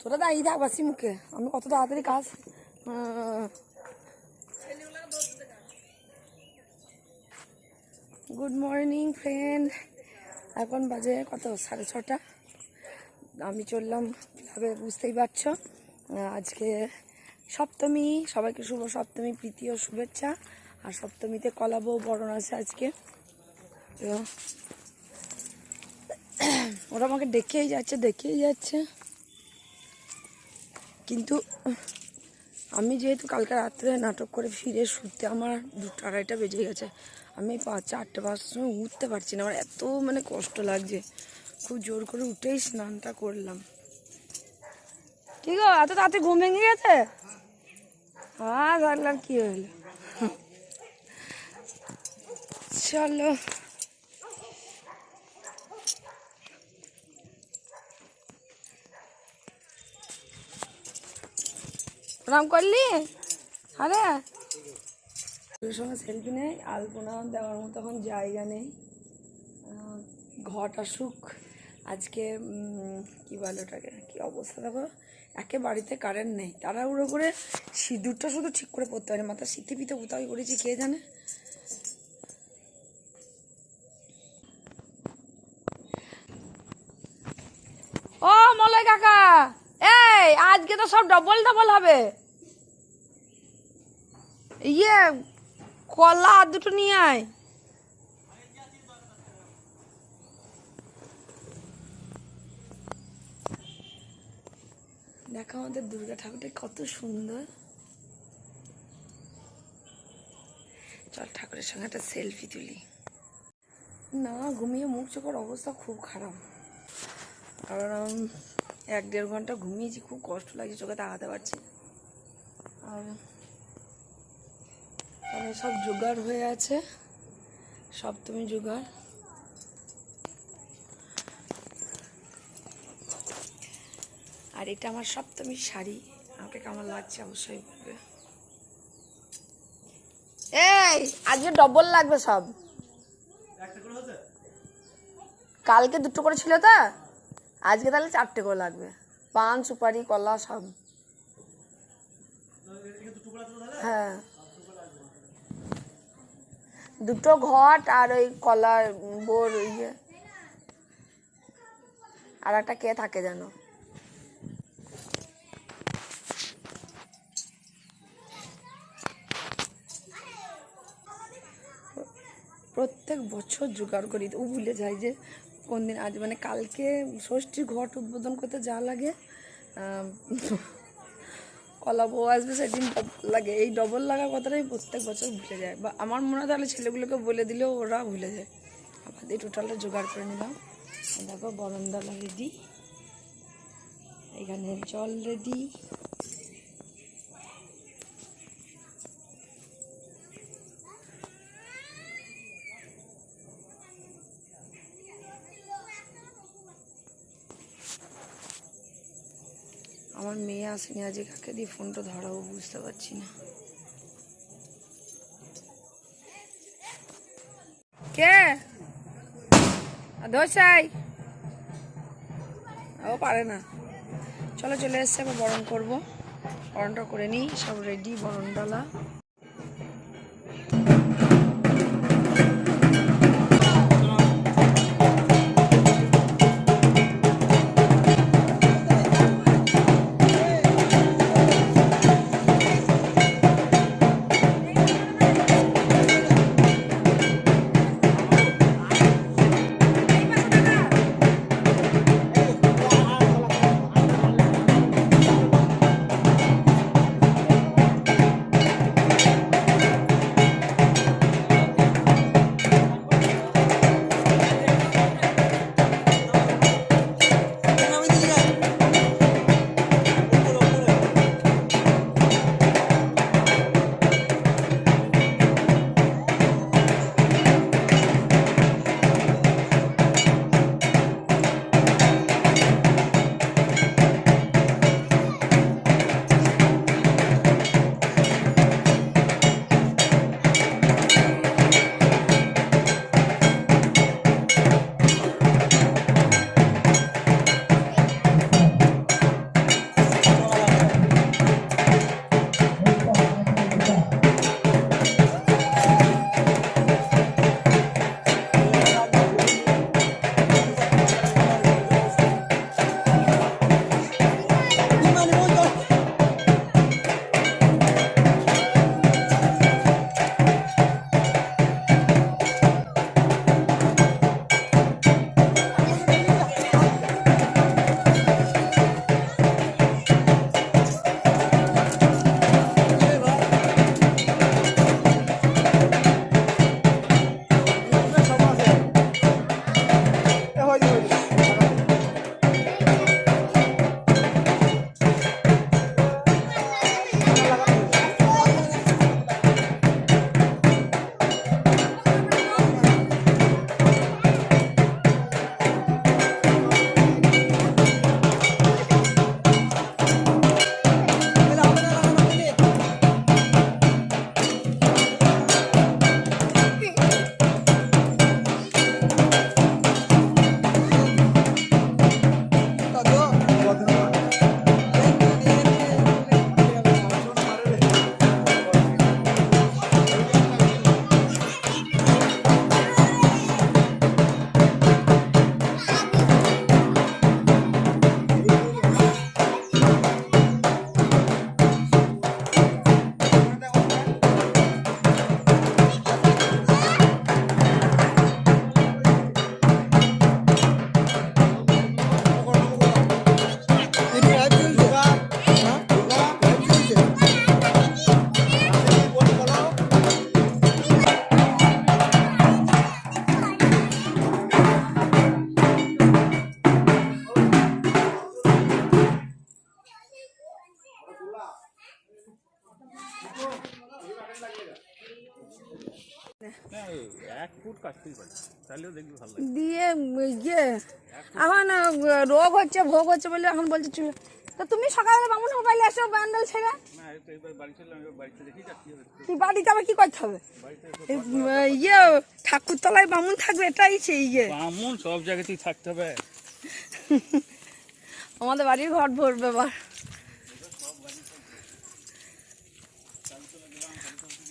তোরা দাঁড়িয়ে থাক বাসি মুখে আমি কত তাড়াতাড়ি কাজ গুড মর্নিং ফ্রেন্ড এখন বাজে কত? সাড়ে ছটা। আমি চললাম ক্লাবে বুঝতেই পারছ, আজকে সপ্তমী। সবাইকে শুভ সপ্তমী, প্রীতি ও শুভেচ্ছা। আর সপ্তমীতে কলাবো বরণ আছে আজকে। তো ওরা আমাকে ডেকেই যাচ্ছে ডেকেই যাচ্ছে। কিন্তু আমি যেহেতু কালকে রাত্রে নাটক করে ফিরে শুতে আমার দুটো আড়াইটা বেজে গেছে। আমি পাঁচ চারটে পাঁচটার সময় উঠতে পারছি না। আমার এত মানে কষ্ট লাগছে। খুব জোর করে উঠেই স্নানটা করলাম। কি গো এত তাড়াতাড়ি ঘুম ভেঙে গেছে? হ্যাঁ আর কি হলো? চলো। প্রণাম করলি? আরে ওর সঙ্গে সেলফি নেই, আলপনা দেওয়ার মতো এখন জায়গা নেই। ঘট আসুক, আজকে কি বলে ওটাকে, কি অবস্থা দেখো? একে বাড়িতে কারেন্ট নেই। তাড়াহুড়ো করে সিঁদুরটা শুধু ঠিক করে পড়তে পারি মাথা শীতে পিতে কোথাও করেছি, কে জানে? ও মলয় কাকা, এই, আজকে তো সব ডবল ডবল হবে। ইয়ে কলা দুটো নিয়ে আয়। দেখো আমাদের দুর্গা ঠাকুরটা কত সুন্দর। চল ঠাকুরের সঙ্গে একটা সেলফি তুলি। না, ঘুমিয়ে মুখ চোখের অবস্থা খুব খারাপ। কারণ এক দেড় ঘণ্টা ঘুমিয়েছি, খুব কষ্ট লাগছে, চোখে তাকাতে পারছি আর সব জোগাড় হয়ে আছে। সপ্তমী জোগাড়। আর এটা আমার সপ্তমীর শাড়ি। আমাকে কেমন লাগছে অবশ্যই বলবে। এই আজকে ডবল লাগবে সব। কালকে দুটো করে ছিল তো। আজকে তাহলে চারটে করে লাগবে। পান সুপারি কলা সব। হ্যাঁ। দুটো ঘট আর ওই কলার বোর ইয়ে আর একটা কে থাকে যেন প্রত্যেক বছর জোগাড় করি, ও ভুলে যায় যে কোন দিন আজ মানে কালকে ষষ্ঠীর ঘট উদ্বোধন করতে যা লাগে কলা আসবে সেদিন লাগে। এই ডবল লাগার কথাটাই প্রত্যেক বছর ভুলে যায়। বা আমার মনে হয় তাহলে ছেলেগুলোকে বলে দিলেও ওরা ভুলে যায়। আমাদের টোটালটা জোগাড় করে নিলাম। দেখো বরন্দা রেডি এখানে জল রেডি আমার মেয়ে আসেনি আজকে কাকে দিয়ে ফোনটা ধরাবো বুঝতে পারছি না। কে? দোসাই ও পারে না। চলো চলে এসছে আবার বরণ করব। বরণটা করে নিই, সব রেডি বরণ দিয়ে ইয়ে এখন রোগ হচ্ছে ভোগ হচ্ছে বলে এখন বলছে চুল। তো তুমি সকালে বামুন মোবাইলে এসো ব্যান্ডেল ছেড়ে। বাড়িতে আবার কি করতে হবে? ইয়ে ঠাকুরতলায় বামুন থাকবে এটাই সেই ইয়ে। বামুন সব জায়গাতেই থাকতে হবে। আমাদের বাড়ির ঘর ভরবে এবার।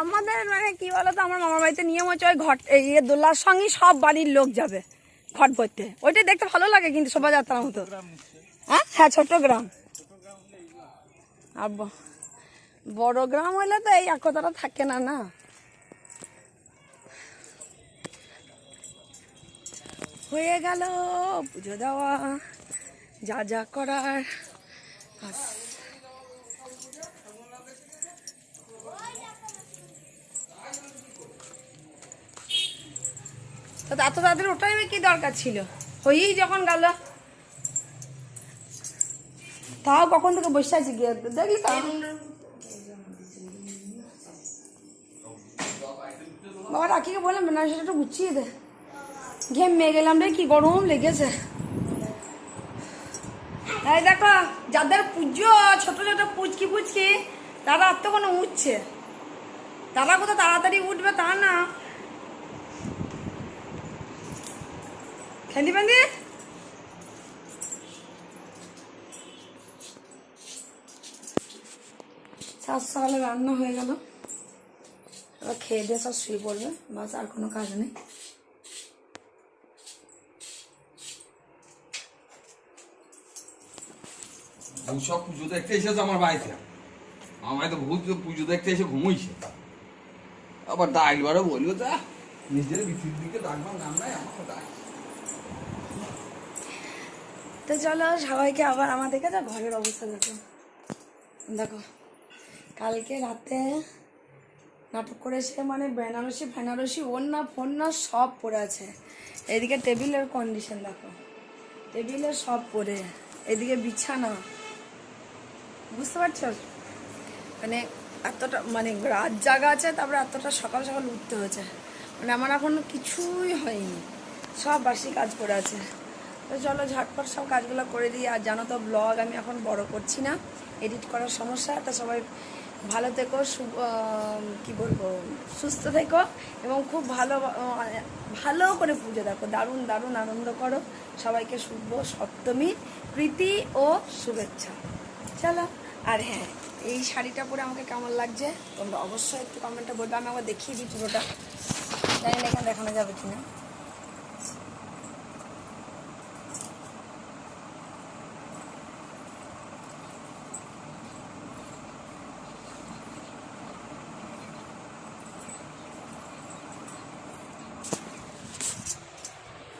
আমাদের মানে কি বলতো আমার মামার বাড়িতে নিয়ম হচ্ছে ওই ঘট ইয়ে দোলার সঙ্গে সব বাড়ির লোক যাবে ঘট ভরতে ওইটাই দেখতে ভালো লাগে কিন্তু শোভাযাত্রার মতো। হ্যাঁ হ্যাঁ ছোট গ্রাম। আর বড় গ্রাম হইলে তো এই একতাটা থাকে না না? হয়ে গেল পুজো দেওয়া যা যা করার আস। তো এত তাড়াতাড়ি ওটাই কি দরকার ছিল? হয়েই যখন গেল। তাও কখন থেকে বসে গিয়ে? বাবা, রাখিকে বললাম, না, সেটা একটু গুছিয়ে দে। ঘেমে গেলাম রে, কি গরম লেগেছে। এই দেখো, যাদের পুজো, ছোট ছোট পুচকি পুচকি তারা আর তো কোনো উঠছে। তারা কোথাও তাড়াতাড়ি উঠবে তা না। খেলি বেঁধে সাত সকালে রান্না হয়ে গেল। এবার খেয়ে দিয়ে সব শুয়ে পড়বে। বাস, আর কোনো কাজ নেই। সব পুজো দেখতে এসেছে আমার বাড়িতে। আমার তো ভূত পুজো দেখতে এসে ঘুমোইছে। আবার ডাকবারও বলব তা নিজের ভিতর দিকে ডাকবার নাম নাই আমার ডাক তো চলো সবাইকে আবার আমার দেখে যা ঘরের অবস্থা দেখো। দেখো কালকে রাতে নাটক করেছে মানে বেনারসি ফেনারসি ওর না ফোন না সব পড়ে আছে। এদিকে টেবিলের কন্ডিশন দেখো। টেবিলের সব পড়ে এদিকে বিছানা। বুঝতে পারছ? মানে এতটা মানে রাত জাগা আছে, তারপরে এতটা সকাল সকাল উঠতে হয়েছে। মানে আমার এখন কিছুই হয়নি। সব বাসি কাজ করে আছে। তো চলো ঝটপট সব কাজগুলো করে দিই। আর জানো তো ব্লগ আমি এখন বড় করছি না। এডিট করার সমস্যা, তা সবাই ভালো থেকো কি বলব, সুস্থ থেকো এবং খুব ভালো ভালো করে পুজো দেখো। দারুণ দারুণ আনন্দ করো। সবাইকে শুভ সপ্তমী, প্রীতি ও শুভেচ্ছা। চলো, আর হ্যাঁ এই শাড়িটা পরে আমাকে কেমন লাগছে? তোমরা অবশ্যই একটু কমেন্টে বলবে, আমি আবার দেখিয়ে দিই পুরোটা। জানি না এখানে দেখানো যাবে কি কিনা।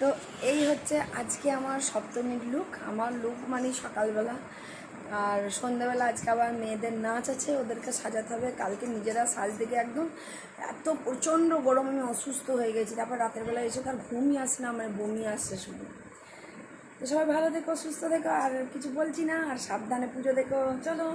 তো এই হচ্ছে আজকে আমার সপ্তমীর লুক আমার লুক মানে সকালবেলা। আর সন্ধ্যাবেলা আজকে আবার মেয়েদের নাচ আছে, ওদেরকে সাজাতে হবে। কালকে নিজেরা সাজ দিকে একদম এত প্রচণ্ড গরম আমি অসুস্থ হয়ে গেছি। তারপর রাতের বেলা এসে তার ঘুমই আসে না মানে বমি আসছে শুধু। তো সবাই ভালো থেকো, সুস্থ থেকো, আর কিছু বলছি না, আর সাবধানে পুজো দেখো। চলো